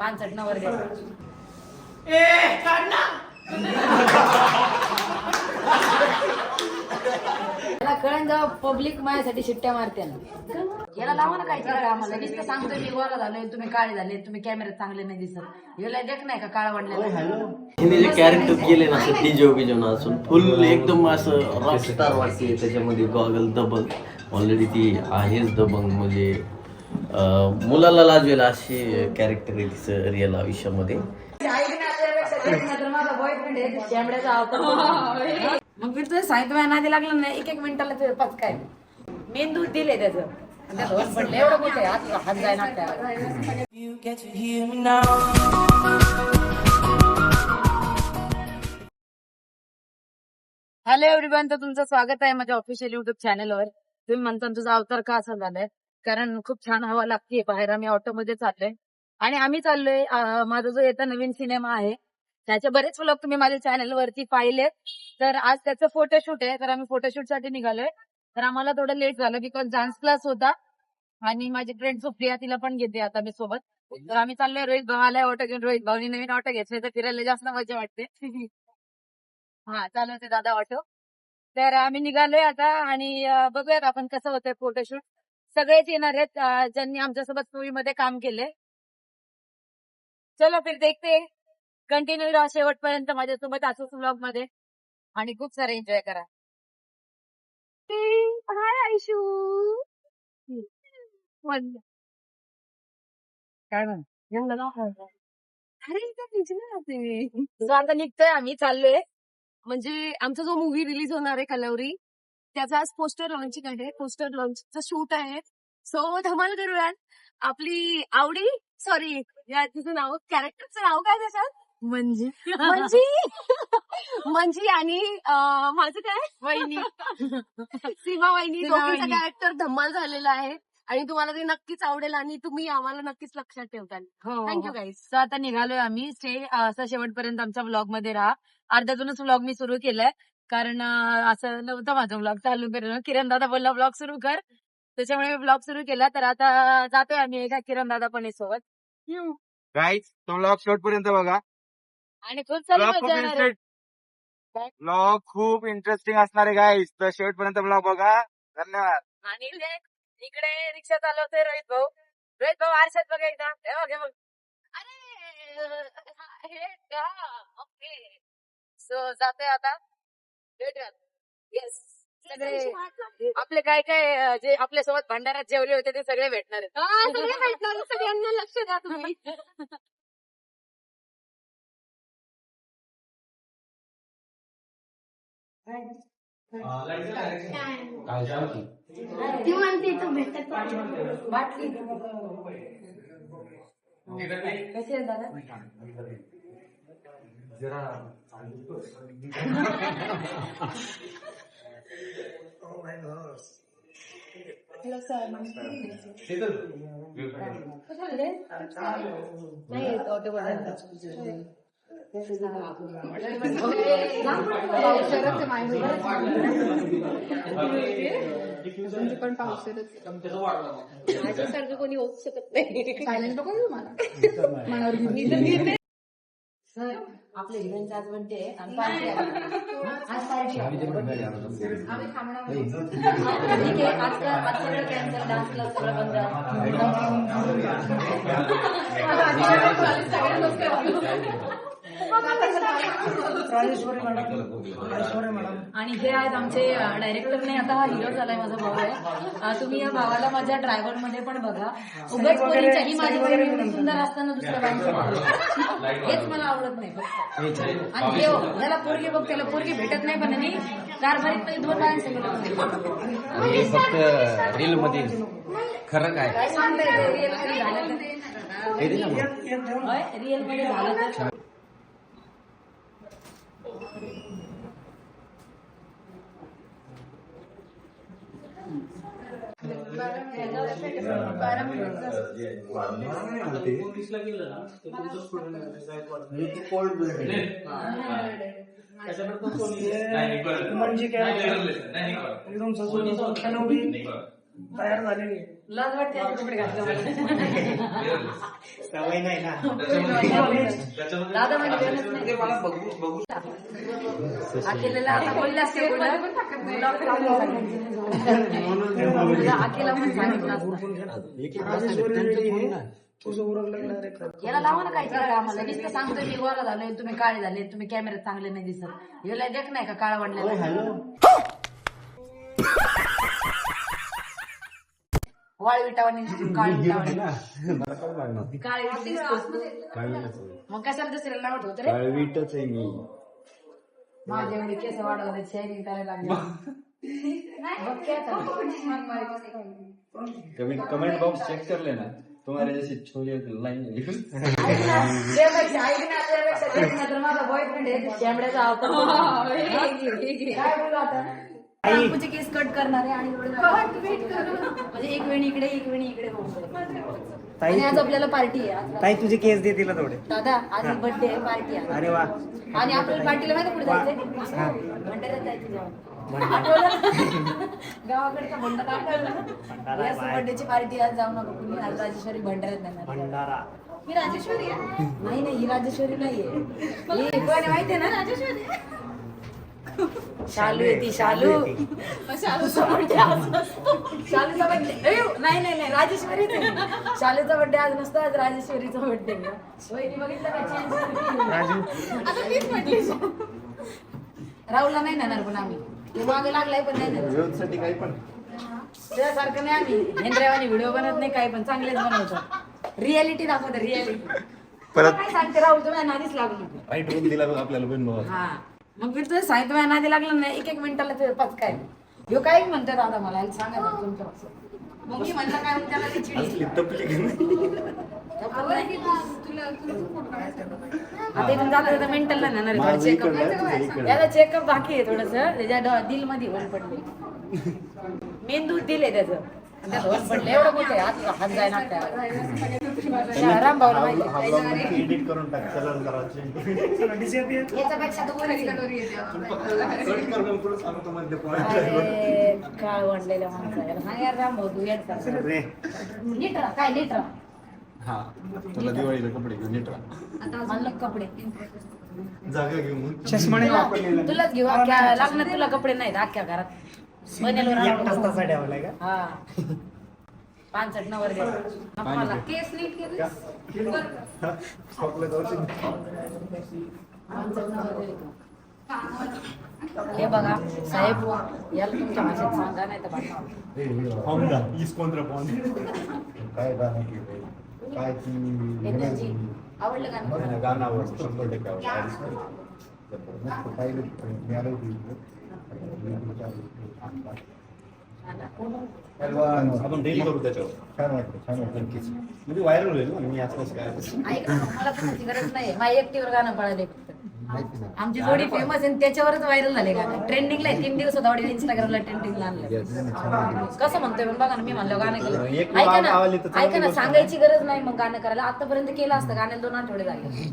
पानसट नवर मला कळण जेव्हा पब्लिक माझ्यासाठी शिट्ट्या मारते ना. याला लावा ना काहीतरी कामाला. नुसतं सांगतोय मी गोरा झालोय तुम्ही काळे झाले तुम्ही कॅमेऱ्यात चांगले नाही दिसत. याला देख नाही का काळा वाढलेला हिने जे कॅरेक्टर केले ना असं डीजे बिजवणं असून फुल एकदम असं रॉक स्टार वाटते त्याच्यामध्ये गॉगल दबंग ऑलरेडी ती आहेच दबंग म्हणजे मुलाला लाजवेल अशी कॅरेक्टर आहे तिचं रिअल आयुष्यामध्ये. मग मी तुझं सांगितलं माझ्या नादी लागलं नाही एक एक मिनिटाला तुझं पाच काय? मेंदू दिले त्याचं. आणि त्यात होत पडलं एवढं मोठं आहे हात हात जाय नाकट्याला हॅलो एव्हरीवन तर तुमचं स्वागत आहे माझ्या ऑफिशियल युट्यूब चॅनलवर तुम्ही म्हणता तुझा अवतार का असं झालाय? कारण खूप छान हवा लागते बाहेर. आम्ही ऑटोमध्ये चाललोय. आणि आम्ही चाललोय माझा जो येता नवीन सिनेमा आहे त्याचे बरेच व्लॉग तुम्ही माझ्या चॅनलवरती पाहिले. तर आज त्याचं फोटोशूट आहे. तर आम्ही फोटोशूटसाठी निघालोय. तर आम्हाला थोडं लेट झालं बिकॉज डान्स क्लास होता. आणि माझी फ्रेंड सुप्रिया तिला पण घेते आता मी सोबत. तर आम्ही चाललोय रोहित भाऊ. आलाय ऑटो घेऊन. रोहित भाऊनी नवीन ऑटो घेतले. तर फिरायला जास्त मजा वाटते. हा चालवते दादा ऑटो. तर आम्ही निघालोय आता आणि बघूयात आपण कसं होतंय फोटोशूट सगळेच येणार आहेत ज्यांनी आमच्यासोबत मूवी मध्ये काम केले चलो फिर देखते कंटिन्यू राहा शेवटपर्यंत माझ्यासोबत असंच ब्लॉगमध्ये आणि खूप सारे एन्जॉय करा. हाय आयशू काय अरे आता निघतोय आम्ही चाललोय. म्हणजे आमचा जो मूवी रिलीज होणार आहे कलवरी त्याचा आज पोस्टर लॉन्चिंग आहे. पोस्टर लॉन्चचं शूट आहे. सो धमाल करूयात. आपली आवडी सॉरी या तिचं नाव कॅरेक्टरचं नाव काय त्याच्यात म्हणजे म्हणजे म्हणजे आणि माझं काय? वहिनी. सीमा वहिनी दोघींचं कॅरेक्टर धमाल झालेलं आहे. आणि तुम्हाला ते नक्कीच आवडेल आणि तुम्ही आम्हाला नक्कीच लक्षात ठेवताल. थँक्यू गाईज सो आता निघालोय आम्ही. स्टे असं शेवटपर्यंत आमच्या ब्लॉगमध्ये राहा. अर्ध्यातूनच व्लॉग मी सुरू केलाय. कारण असं नव्हतं माझा ब्लॉग चालू करणं. किरण दादा बोलला ब्लॉग सुरू कर. त्याच्यामुळे मी ब्लॉग सुरू केला. तर आता जातोय आम्ही एका किरण दादा पण सोबत. गाईज तो ब्लॉग शेवट पर्यंत बघा. आणि खूप सारी ब्लॉग खूप इंटरेस्टिंग असणार आहे गाईज तर शेवट पर्यंत ब्लॉग बघा. धन्यवाद. आणि इकडे इकडे रिक्षा चालवते रोहित भाऊ. रोहित भाऊ आरशात बघा एकदा. हे बघ हे बघ. अरे! हे का? ओके. सो जाते आता. सगळे आपले काय काय जे आपल्यासोबत भंडारात जेवले होते ते सगळे भेटणार आहेत. सगळे भेटणार सगळ्यांना लक्ष द्या तुम्ही. बाटली. कशी आहे दादा? नाही येत ऑटो म्हणजे पण पावसाळ्यात माझ्यासारखं कोणी होऊ शकत नाही. सायलेंट घेऊ मला. मनावर घेऊन सर आपल्या हिरोईनचा आज आहे आणि पार्टी आहे आज पार्टी आहे आम्ही थांबणार नाही. ठीक आहे आज का आज सगळं कॅन्सल डान्स क्लास सगळं बंद आणि हे आहेत आमचे डायरेक्टर नाही आता हा हिरो झालाय माझा भाऊ आहे. तुम्ही या भावाला माझ्या ड्रायव्हरमध्ये पण बघा. उगाच पोरींच्या ही माझी एवढी सुंदर असताना दुसऱ्या बाईंसोबत हेच मला आवडत नाही फक्त. आणि हे ज्याला पोरगी बघ त्याला पोरगी भेटत नाही पण आणि कारभारीत दोन बायांसोबत आणि फक्त रील मध्ये खरं काय? काय सांगता येते रिअलमध्ये झालं तर म्हणजे काय? तुमचा जो तयार झालेली आहे लाज वाटते असे कपडे घातले सवय नाही ना दादा म्हणजे अकेलेला आता बोलले असते. अकेला पण सांगितलं. याला लावा ना काय करा आम्हाला नुसतं सांगतोय मी गोरा झालोय तुम्ही काळे झाले तुम्ही कॅमेऱ्यात चांगले नाही दिसत. याला देख नाही का काळ वाढलेला वाळ विटावानी काळ विटावानी काळे मग कशाला दुसऱ्याला नाव ठेवतो रे? काळवीटच आहे मी. माझे एवढे केस वाढवले शेअरिंग करायला लागले. बघ काय आता. कमेंट कमेंट बॉक्स चेक कर लेना तुम्हारे जैसे छोले लाइन ऐक ना, त्यापेक्षा- ऐक ना, त्यापेक्षा देख ना, तर माझा बॉयफ्रेंड आहे. कॅमेऱ्याचा काय बोलू आता? बायकोचे केस कट करणारे आणि एवढं म्हणजे एक वेणी इकडे एक वेणी इकडे होऊन आणि आज आपल्याला पार्टी आहे आज ताई तुझे केस दे तिला थोडे. दादा आज बर्थडे आहे पार्टी आहे. अरे वा. आणि आपल्याला पार्टीला माहिती कुठे जायचंय? भंडाऱ्यात जायचं जेवण. आठवलं? गावाकडचा भंडारा आठवलं. बर्थडेची पार्टी आज जाऊ नका. कुणी आज राजेश्वरी भंडाऱ्यात जाणार. भंडारा. मी राजेश्वरी आहे? नाही नाही ही राजेश्वरी नाहीये. ही कोण माहितीये ना राजेश्वरी? शालू आहे ती शालू. शालूचा बर्थडे आज नसतो. शालूचा बर्थडे नाही नाही नाही राजेश्वरीच आहे. शालूचा बर्थडे आज नसतो आज राजेश्वरीचा बर्थडे वहिनी बघितलं का? चेंज राजू. आता मीच म्हटली. राहुलला नाही नेणार पण आम्ही. ते मागे लागलाय पण नाही नेणार. काही पण. त्यासारखं नाही आम्ही. हेंद्रेवानी व्हिडिओ बनवत नाही काही पण. चांगलेच बनवतो. रियालिटी दाखवतो रियालिटी परत काय सांगते राहुल तुम्ही नादीच लागू नको. दिला आपल्याला पण हा. मग मी तुझं सांगितलं माझ्या नादी लागलं नाही एक एक मिनिटाला ते पाच काय ह्यो काय म्हणते दादा मला? सांगा ना पासून. मग मी म्हणलं काय त्याला ती चिडी आता इथून जाता जाता मेंटल नाही ना चेकअप याला चेकअप बाकी आहे थोडस. त्याच्या दिलमध्ये पडले मेंदू दिले त्याचं. एडिट करून टाक अरे, काळ वाढलेल्या माणसाला काय हा तुला दिवाळीला कपडे घेऊन नीट राहा. कपडे. जागा घेऊन. चष्मा तुलाच घेऊ लग्नात तुला कपडे नाहीत अख्ख्या घरात. एक तास. तसा ठेवलाय का? हा. पानसट नवर द्यायचा मला केस नीट केलीस आपलं जाऊ पानसट नवर द्यायचा. हे बघा साहेब याला तुमच्या भाषेत सांगा नाही तर कोणत्या काय गाणं काय ती आवडलं का? नाही? गाण्यावर शंभर टक्के पाहिलं इकडं. आपण डेली करू त्याच्यावर. छान वाटतं छान वाटतं नक्कीच. म्हणजे व्हायरल होईल ना मी आसपास काय ऐक ना, मला कोणाची गरज नाही. माझ्या एकटीवर गाणं पळाले फक्त. आमची जोडी फेमस आहे आणि त्याच्यावरच व्हायरल झाले गाणं. ट्रेंडिंगला आहे तीन दिवस होता इंस्टाग्रामला ट्रेंडिंगला आणलं कसं म्हणतोय पण बघा ना मी म्हणलं गाणं केलं. एक ऐका ना ऐका ना. सांगायची गरज नाही मग गाणं करायला. आतापर्यंत केलं असतं गाण्याला दोन आठवडे झाले.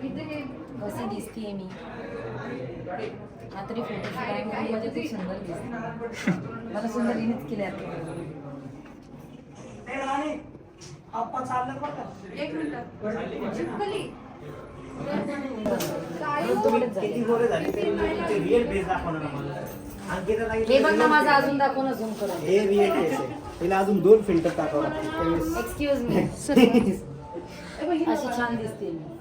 कशी दिसतीये मी. हा तरी फोटो मध्ये खूप सुंदर दिसते. मला सुंदर हिनेच केले अंकिताला हे? बघ ना माझा अजून दाखव ना झूम करून. हे रिअल फेस आहे. तिला अजून दोन फिल्टर टाकावं लागतील एक्सक्यूज मी अशी छान दिसते मी.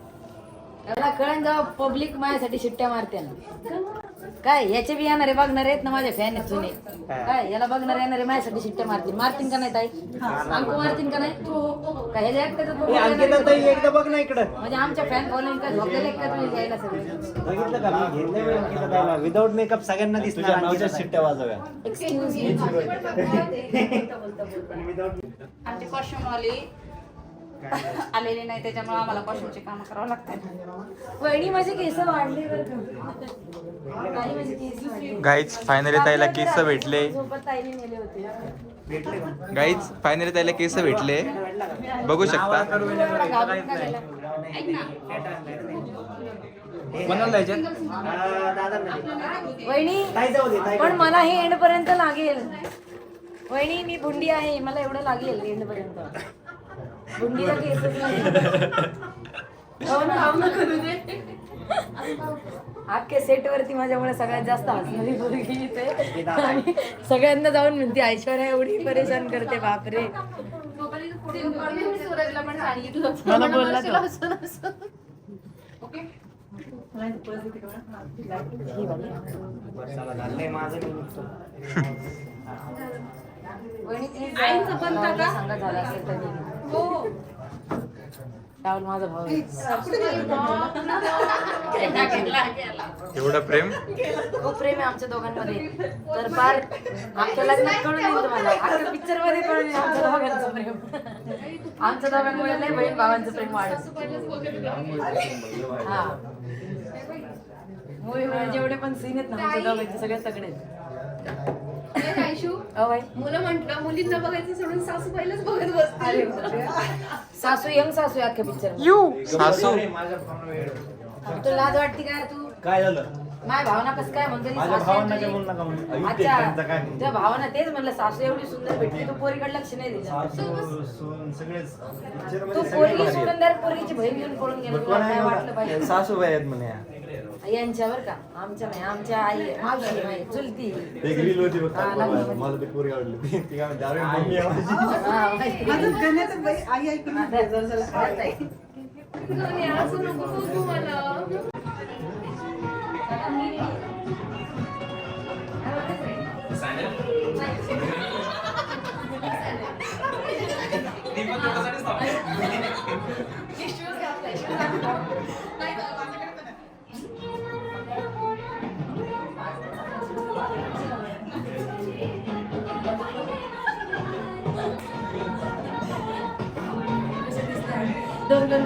त्याला कळण जेव्हा पब्लिक माझ्यासाठी शिट्ट्या मारते ना. काय याचे बी येणारे बघणारे आहेत ना माझ्या फॅन आहेत जुने. काय याला बघणारे येणारे माझ्यासाठी शिट्ट्या मारतील. मारतील का नाही ताई? अंकू मारतील का नाही? काय एकट्याचं येणारे अंकिता ताई एकदा बघ ना इकडं. म्हणजे आमच्या फॅन फॉलोइंग काय झोपलेले का तुम्ही यायला सगळे? बघितलं का? मी विदाऊट मेकअप सगळ्यांना दिसणार तुझ्या नावच्या. शिट्ट्या वाजव्या. एक्सक्यूज आमचे कॉस्ट्युमवाले आलेले नाही त्याच्यामुळे आम्हाला कॉस्ट्युमचे काम करावं लागतात. वहिनी माझे केस वाढले बरं गाईज फायनली ताईला केस भेटले. गाईज फायनली ताईला केस भेटले. बघू शकता. वहिनी पण मला हे एंड पर्यंत लागेल. वहिनी मी भुंडी आहे. मला एवढं लागेल एंड पर्यंत. भुंडीला केसच नाही. ना, ना, करू दे. अख्ख्या सेट वरती माझ्यामुळे सगळ्यात जास्त हसणारी मुलगी इथे. आणि सगळ्यांना जाऊन म्हणते ऐश्वर्या एवढी परेशान करते बापरे. सूरजला पण सांगितलं मला बोलला तो. झालंय माझं. मी निघतो. आईंचं पण भावाला का? सांगा झालं असेल तर नीट. हो. राहुल माझा भाऊ आहे. एवढं प्रेम? खूप प्रेम आहे आमच्या दोघांमध्ये. तर फार आमच्या लग्नात कळून येईल तुम्हाला. आमच्या पिक्चरमध्ये कळून येईल आमच्या दोघांचं प्रेम. आमच्या दोघांमुळे नाही बहीण भावांचं प्रेम वाढत हा. मूवी जेवढे पण सीन आहेत ना आमच्या दोघांचे सगळे तगडे आहेत. बाई मुलं म्हंटल मुलींना बघायचं सोडून सासू पहिलंच बघत बसते सासू यंग सासू आहे अख्ख्या पिक्चर सासू तू लाज वाटते काय तू काय झालं माझ्या भावना कसं काय म्हणतो ती माझ्या सासू आहे भावांना तुझी. काय बोलू नका म्हणून. अयुध अच्छा त्यांचं काय नाही. तुझ्या भावाना तेच म्हणलं सासू एवढी सुंदर भेटली तू पोरीकडे लक्ष नाही दिलं सासू, सून, सगळेच पिक्चर तू मध्ये सगळे पोरगी भारी आहेत. सोडून पोरगीची बहीण घेऊन पळून गेला मग तुला कोण काय आहे वाटलं? पाहिजे सासूबाई आहेत म्हणे या. यांच्यावर का? आमच्या नाही आमच्या आई मावशी आहे, चुलती. एक रील होती बघ हा, लागलं. मला ती पोरी आवडली ती ती काय म्हणते, अरे मम्मी हा, माहिती. हा, दोन दोन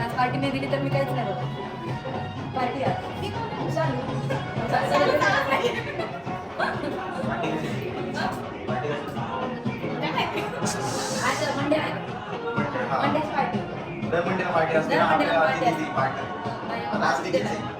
आज पार्टी नाही दिली तर मी काहीच नाही बघत पार्टी मंडे. मंडेची पार्टी. मंडेला पार्टी असते. नाही,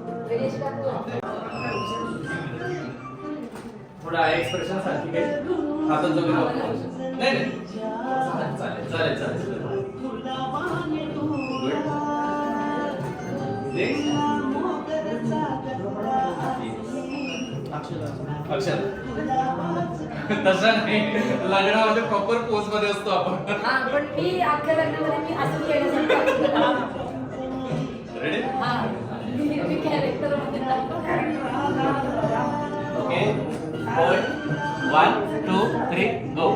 एक्सप्रेशन सारखी काही वगैरे वापरायचं. नाही नाही. चालेल चालेल चालेल अक्षर तसं नाही. लग्नामध्ये प्रॉपर पोजमध्ये असतो आपण. हा पण मी अख्ख्या लग्नामध्ये मी असं रेडी हा. मी कॅरेक्टरमध्ये okay one two three go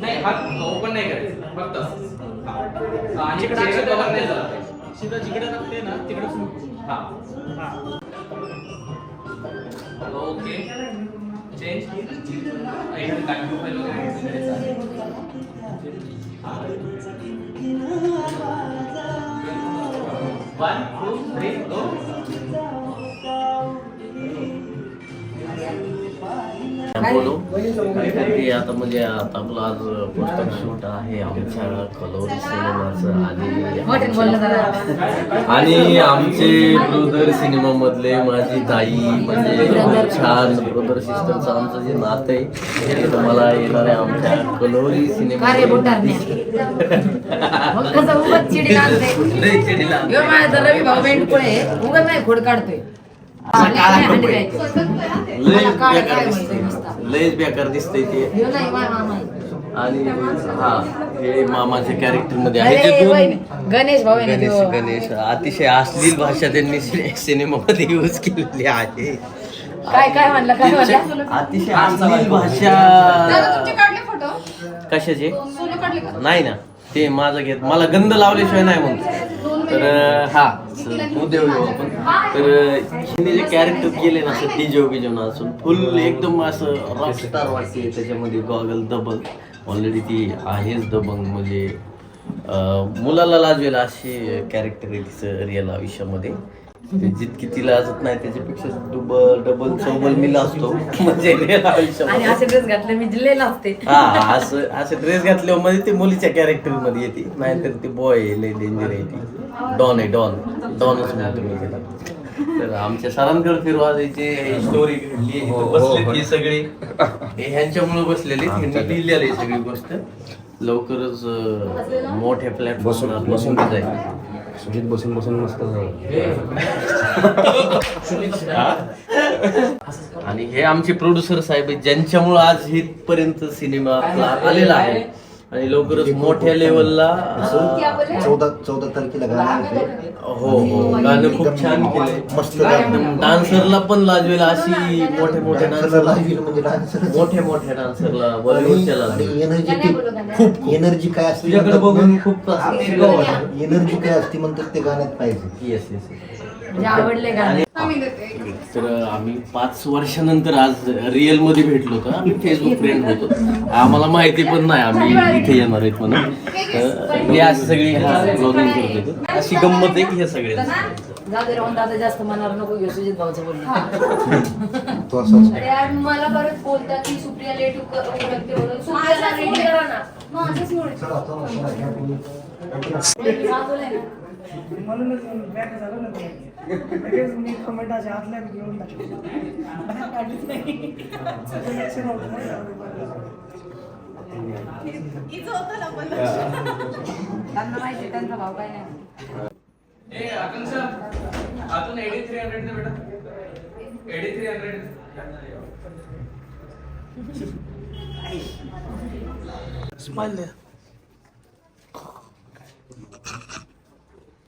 नाही हात ओपन नाही करायचं. फक्त. आणि चेहरा cover नाही झाला पाहिजे. जिकडे लागते ना तिकडे हा. ओके चेंज इकडे काय प्रोफाईल वगैरे. वन टू थ्री गो बोलू? ते आता म्हणजे आता आपलं आज पुस्तक शूट आहे आमच्या कलोरी सिनेमाचं आणि आणि आमचे ब्रोदर सिनेमा मधले माझी ताई म्हणजे खूप छान ब्रोदर सिस्टरचं आमचं जे नातं आहे ते तुम्हाला येणाऱ्या आमच्या कलोरी सिनेमा लय चिडीला रवी भाऊ बेंडपुळे उगाच नाही खोड काढतोय. लयच बेकार दिसतंय ते. आणि हा हे मामाच्या कॅरेक्टरमध्ये आहे. ते दोन गणेश भाऊ आहे गणेश. गणेश. अतिशय अश्लील भाषा त्यांनी सिने- सिनेमामध्ये यूज केलेली आहे. काय काय म्हणलं काय म्हणलं? अतिशय अश्लील भाषा तुमचे काढले फोटो कशाचे? सोनं काढले का? नाही ना. ते माझं घेत मला गंध लावल्याशिवाय नाही म्हणतो तर अं, असं उद्या देव आपण तर हिने जे कॅरेक्टर केले ना असं डीजे बिजो असून फुल एकदम असं रॉकस्टार वाटते त्याच्यामध्ये गॉगल दबंग. ऑलरेडी ती आहेच दबंग म्हणजे मुलाला लाजवेल अशी कॅरेक्टर आहे तिचं रिअल आयुष्यामध्ये. जितकी ती लाजत नाही त्याच्यापेक्षा डबल डबल चौबल मी लाजतो म्हणजे आणि असे ड्रेस घातले मी हा असं असं ड्रेस घातल्यावर मध्ये ते मुलीच्या कॅरेक्टरमध्ये येते. नाहीतर ते बॉय लय डेंजर आहे ती. डॉन आहे डॉन डॉनच म्हणतो मी त्याला. तर आमच्या सरांकडे फिरवाजायची स्टोरी घडली बसले सगळी. हे ह्यांच्यामुळे बसलेले लिहिलेली सगळी गोष्ट. लवकरच मोठ्या प्लॅटफॉर्मवर बसून जाईल सुजित बसून बसून मस्त आणि हे आमचे प्रोड्युसर साहेब आहेत ज्यांच्यामुळे आज इथपर्यंत सिनेमा आपला आलेला आहे. आणि लवकरच मोठ्या लेवलला चौदा चौदा तारखेला गाणं येते. हो हो. गाणं खूप छान केलंय. मस्त डान्सरला पण लाजवेल अशी मोठ्या मोठ्या डान्सरला म्हणजे डान्सर मोठ्या मोठ्या डान्सरला बॉलिवूडच्या एनर्जेटिक खूप एनर्जी काय असते तुझ्याकडे बघून खूप. एनर्जी काय असते म्हणतात ते गाण्यात पाहिजे. येस येस म्हणजे आवडले गाणे आम्ही देते तर आम्ही पाच वर्षानंतर आज रिअलमध्ये भेटलो होतो. आम्ही फेसबुक फ्रेंड होतो. आम्हाला माहिती पण नाही आम्ही इथे येणार आहेत म्हणून. तर हे अशी सगळी ब्लॉगिंग करत होतो. अशी गंमत आहे की हे सगळे जाऊ दे राहून दादा जास्त मनावर नको घेऊ. सुजित भाऊचं बोलणं. तो असाच अरे यार मला परत बोलतात की सुप्रिया लेट उरकते म्हणून. सुप्रियाला रेडी करा ना. माझंच मुळे म्हणूनच बॅक झालं ना ते. लगेच मी कमेंट अशा आतल्या घेऊन टाकले काढलीच नाही Selection होतं ना. त्यांना माहिती त्यांचा भाव काय नाही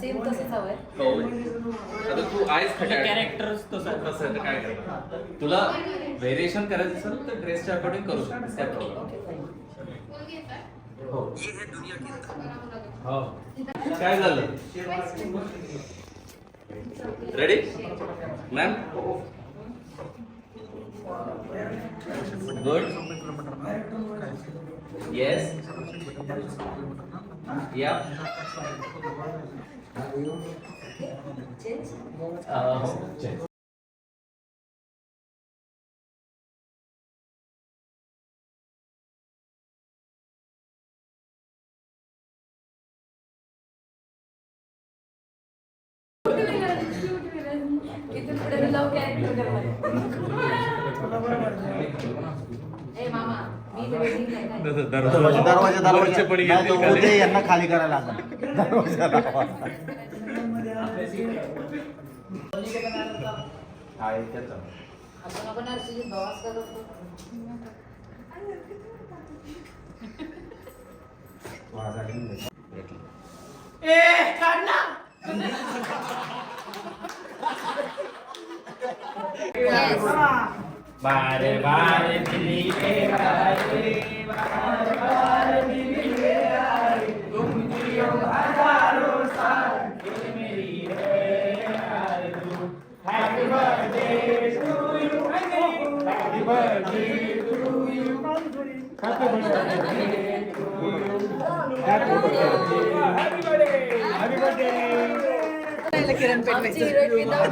सेम तसंच हवंय. तू आहेस कॅरेक्टर तसं कसं काय करणार? तुला व्हेरिएशन करायचं असेल तर ड्रेसच्या अकॉर्डिंग करू शकतो त्या प्रॉब्लेम हो. काय झालं? रेडी मॅम गुड येस या इथून पुढे मी लव कॅरेक्टर करणार ए मामा मी तर waiting नाही काय. दरवाजा दरवाजा दरवाजा नाही, तो उद्या यांना खाली करायला लागला दरवाजा. हा. तो आज आली. बार बार दिली के बारे बार बार दिली के आए। तुम जियो हजारों साल तुम मेरी है आरज़ू happy birthday to you happy birthday to you happy birthday to you happy birthday happy birthday आमची हिरोईन विदाउट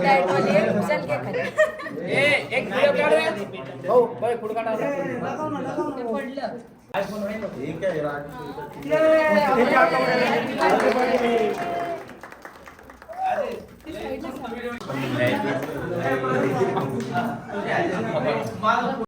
आहे. एक व्हिडिओ काढ रे हो बघ पुढे काढा. दाखव ना दाखव ना. पडलं Yeah.